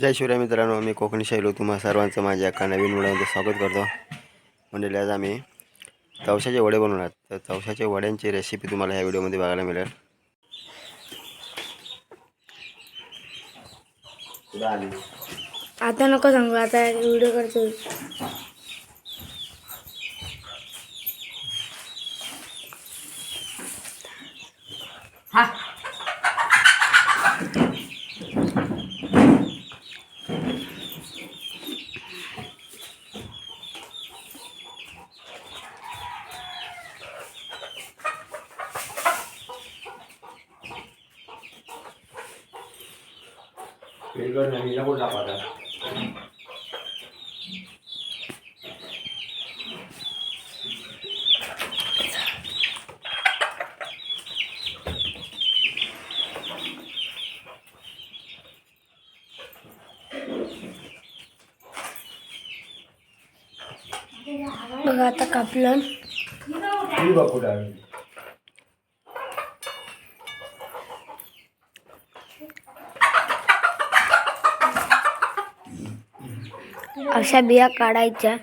जय शिवराय मित्रांनो मी कोकणी शैलो. तुम्हा सर्वांचं माझ्या एका नवीन व्हिडिओमध्ये स्वागत करतो. म्हणजे आज आम्ही तवशाचे वडे बनवणार तर तवशाचे वड्यांची रेसिपी तुम्हाला ह्या व्हिडिओमध्ये बघायला मिळेल. आता नको सांगू आता व्हिडिओ करतो. बघा आता कापलं. अशा बिया काढायच्या.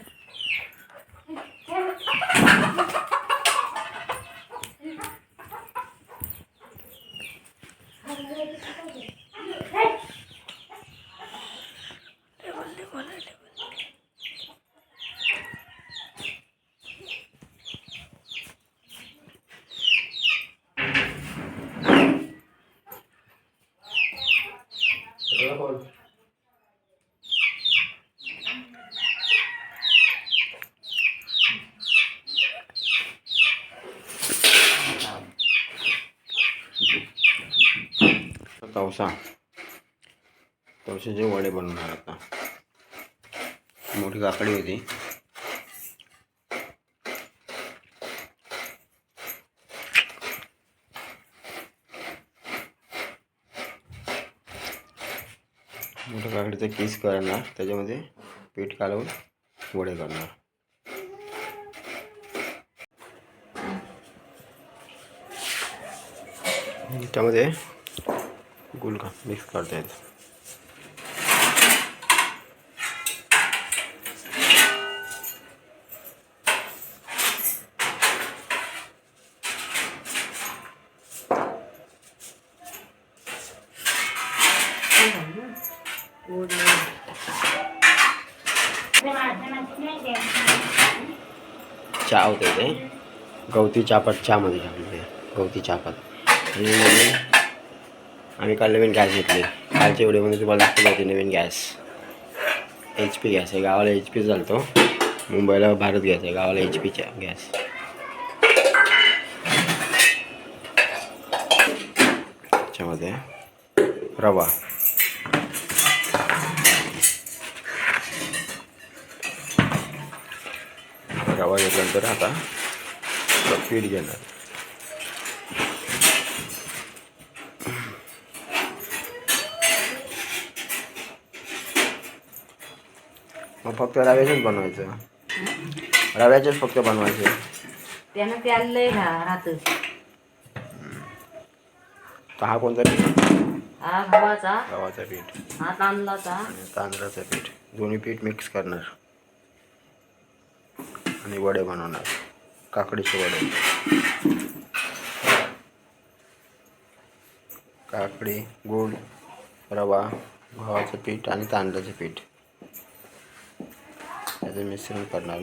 तवसा तवशाचे वडे बनवणार आता. मोठी काकडी होती. मोठ्या काकडीचा किस करणार, त्याच्यामध्ये पीठ कालवून वडे करणार. त्यामध्ये गुलका मिक्स करता येतं चहा होते ते गवती चहापत चहामध्ये टाकले गवती चहापत आणि नवीन आम्ही काल नवीन गॅस घेतली. कालच्या व्हिडिओमध्ये तुम्हाला दाखवली होती नवीन गॅस एच पी गॅस आहे. गावाला एच पी चालतो. मुंबईला भारत गॅस आहे. गावाला एच पीचा गॅस त्याच्यामध्ये रवा. रवा घेतल्यानंतर आता पीठ घेणार. फक्त रव्याचेच बनवायचं. रव्याचेच फक्त बनवायचे. त्यानं त्याला लय रा- राहत. तर हा कोणता पीठ? हा गव्हाचा. गव्हाचा पीठ. हा तांदळाचा. आणि तांदळाचं पीठ. दोन्ही पीठ मिक्स करणार. आणि वडे बनवणार. काकडीचे वडे. काकडी गूळ रवा गव्हाचं पीठ आणि तांदळाचं पीठ. त्याचं मिश्रण करणार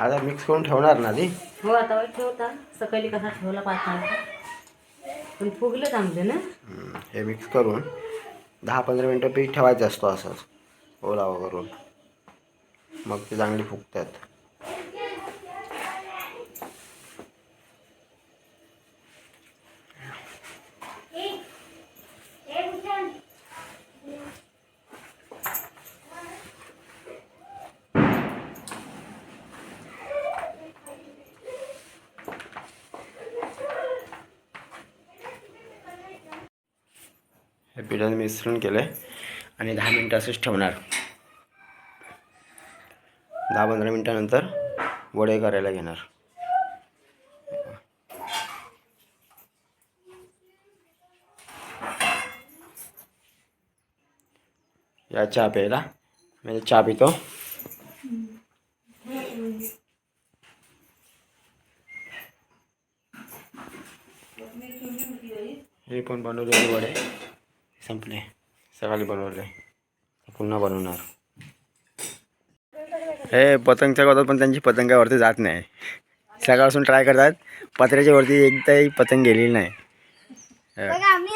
आता मिक्स करून ठेवणार ना आधी? हो आता ठेवता. सकाळी कसा ठेवला पाच पण फुगलं चांगलं ना? हे मिक्स करून दहा पंधरा मिनटं पीठ ठेवायचं असतो असंच. ओलावा करून मग ते चांगली फुगतात. या पिठाचं मिश्रण केलं आहे आणि दहा मिनटं असंच ठेवणार. दहा पंधरा मिनटानंतर वडे करायला घेणार. या चहा प्यायला. म्हणजे चहा पितो. हे पण बनवलेले वडे. संपले. सकाळी बनवले. पुन्हा बनवणार. हे पतंगच्या करतात पण त्यांची पतंग काय वरती जात नाही. सकाळपासून ट्राय करतात. पत्र्याच्या वरती एकदाही पतंग गेलेली नाही. आम्ही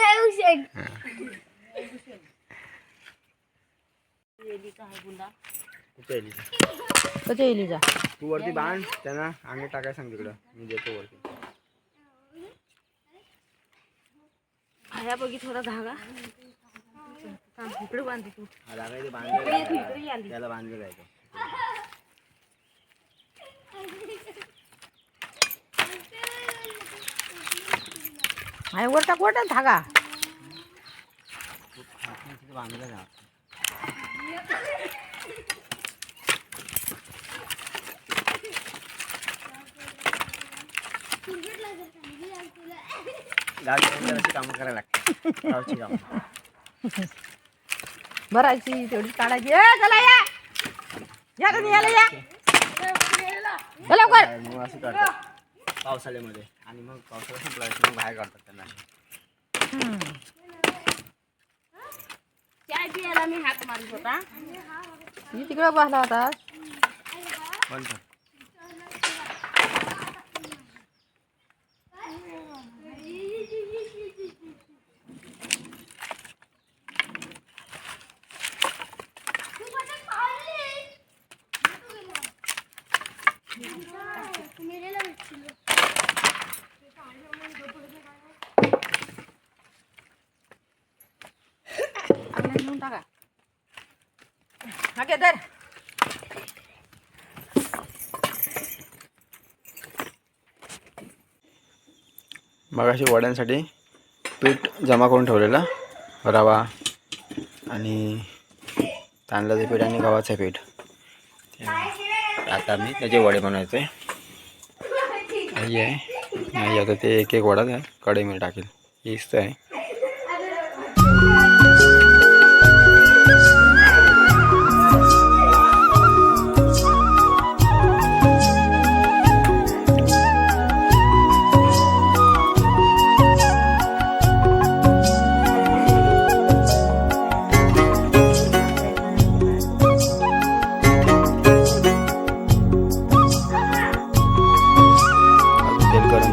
तू वरती बांध त्यांना अंगे टाकाय सांग तिकडं. मी देतो वरती. ह्या बघी थोडा धागा इकडे बांधते तू हा. त्याला बांधलेला आहे तो. आहे वर टाक वर टाक धागा बांधलेला आहे. गावची अशी कामं करायला लागतात गावची कामं. भरायची तेवढी काढायची. ए चला या. या तुम्ही याला या. चला लवकर. मग असं करतात. पावसाळ्यामध्ये. आणि मग पावसाळा संपला की मग बाहेर काढतात त्यांना. चाय पियाला मी हात मारत होता. तिकडे बसला होता. बंद कर. टाका हा मग अशी वड्यांसाठी पीठ जमा करून ठेवलेलं रवा आणि तांदळाचं पीठ आणि गव्हाचं पीठ आता मी त्याचे वडे बनवायचे आई आहे. नाही आता ते एक एक वडा द्या कढईमध्ये टाकेल. हीच आहे. अजून तेल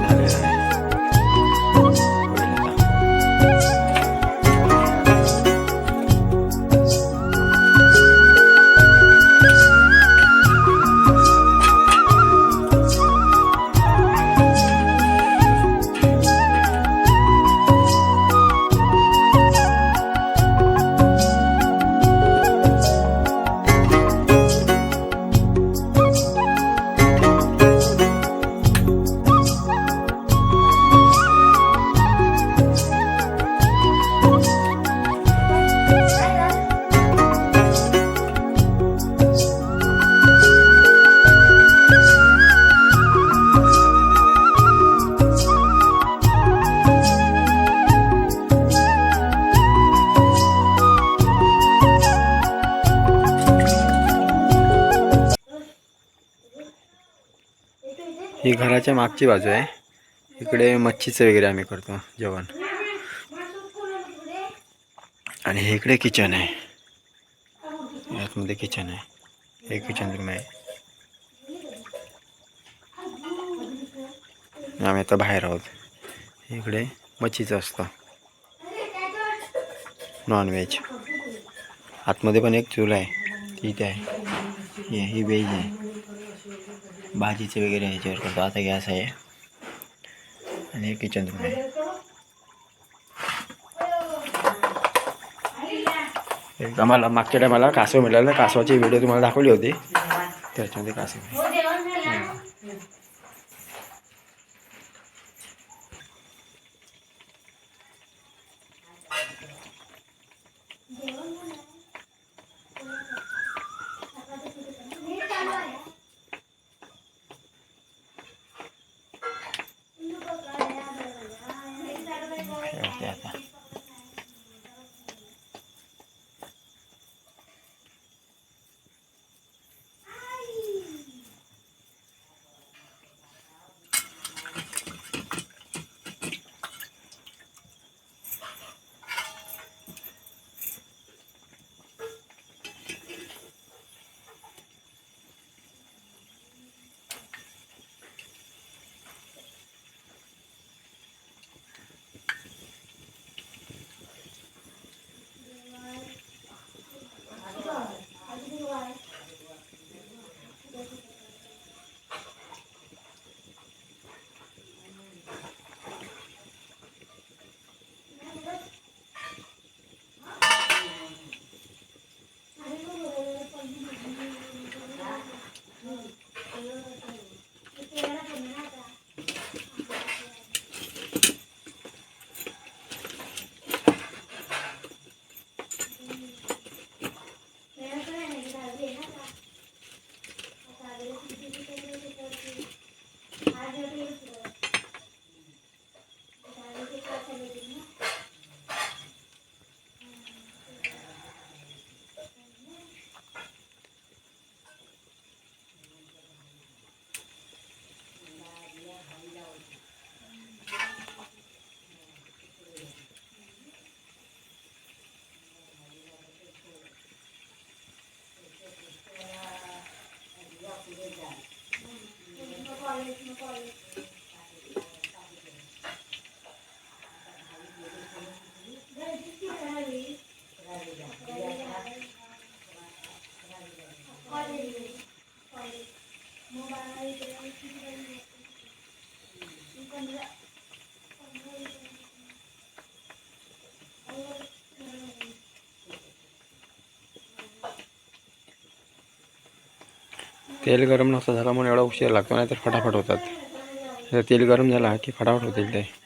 घराच्या मागची बाजू आहे. इकडे मच्छीचं वगैरे आम्ही करतो जेवण. आणि हे इकडे किचन आहे. यातमध्ये किचन आहे. हे किचन रूम आहे. आम्ही आता बाहेर आहोत. इकडे मच्छीचं असतं. नॉनव्हेज आतमध्ये पण एक चूल आहे. ती इथे आहे. हे- ही व्हेज आहे. भाजीचे वगैरे ह्याच्यावर करतो. आता गॅस आहे. आणि किचन रूम आहे. एक आम्हाला मागच्या टायमाला कासव मिळालं. कासवाची व्हिडिओ तुम्हाला दाखवली होती. त्याच्यामध्ये कासव করে तेल गरम नसतं झालं म्हणून एवढा उशीर लागतो नाही तर फटाफट होतात. तेल गरम झाला की फटाफट होतील ते.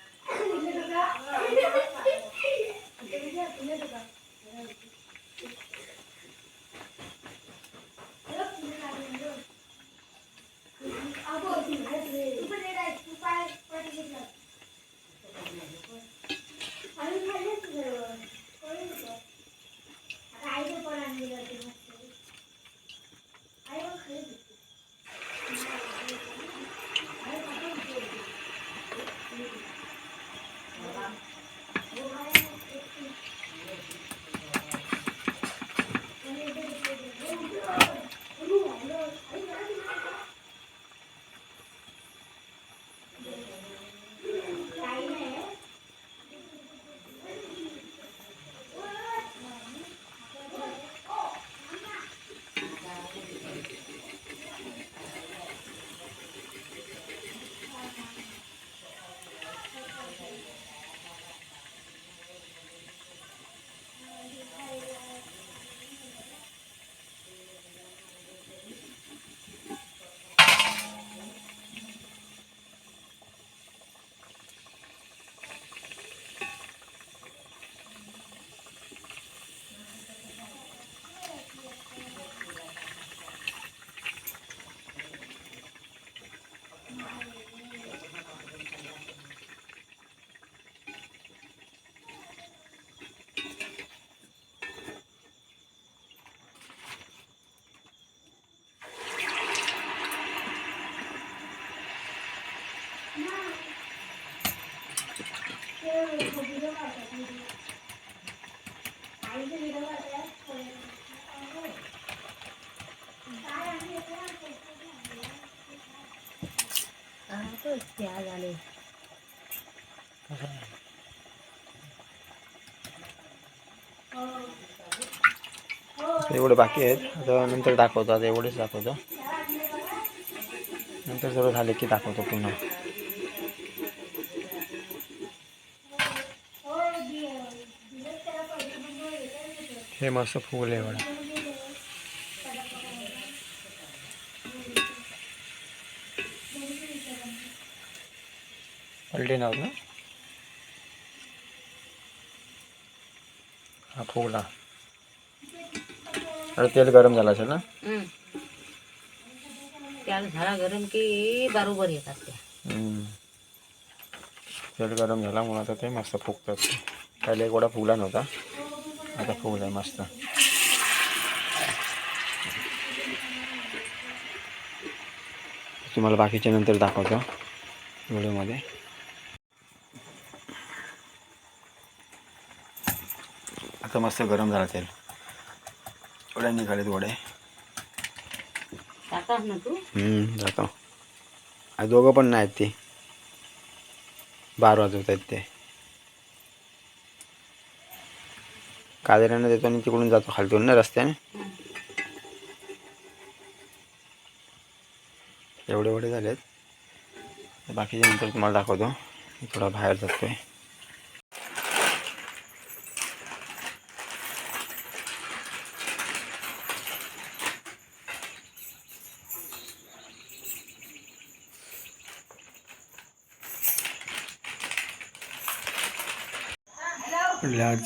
एवढे बाकी आहेत. आता नंतर दाखवतो आता एवढेच दाखवतो. नंतर सर्व झाले की दाखवतो पुन्हा. हे मस्त फुल आहे एवढं. पलटी नाव ना हा फुगला. अरे तेल गरम झालं असेल ना त्याला झाला गरम की बरोबर येतात त्या हम्म. तेल गरम झाला म्हणून आता ते मस्त फुगतात. पहिले एवढा फुगला नव्हता. आता फुगलाय मस्त. तुम्हाला बाकीच्या नंतर दाखवतो व्हिडिओमध्ये. आता मस्त गरम झाला तेल. एवढ्या निघालेत वडे टाकास ना तू? हम्म, जातो. दोघं पण नाहीत ते. बार वाजवत आहेत ते. काजऱ्यानं देतो आणि तिकडून जातो खालतून ना रस्त्याने? एवढे एवढे झालेत. बाकीच्या नंतर तुम्हाला दाखवतो. थोडा बाहेर जातोय. म्हटलं आज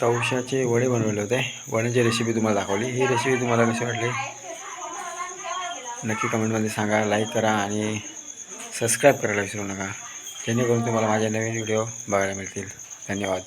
तवशाचे वडे बनवले होते. वड्याची रेसिपी तुम्हाला दाखवली. ही रेसिपी तुम्हाला कशी वाटली? नक्की कमेंटमध्ये सांगा. लाईक करा आणि सबस्क्राईब करायला विसरू नका. जेणेकरून तुम्हाला माझे नवीन व्हिडिओ बघायला मिळतील. धन्यवाद.